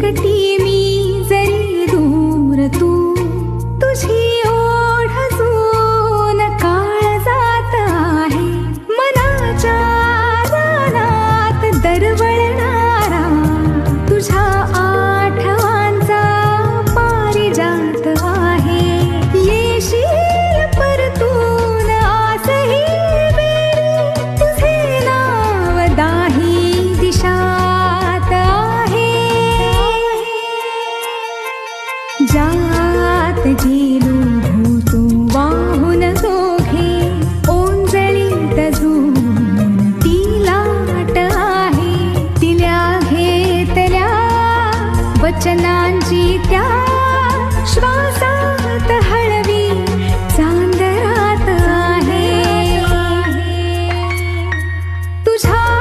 कटि जात झेलू भूतू वाहून दोघे ओंजळीत झून ती आहे. तिल्या घेतल्या वचनांची त्या श्वासात हळवी चांदरात आहे. तुझ्या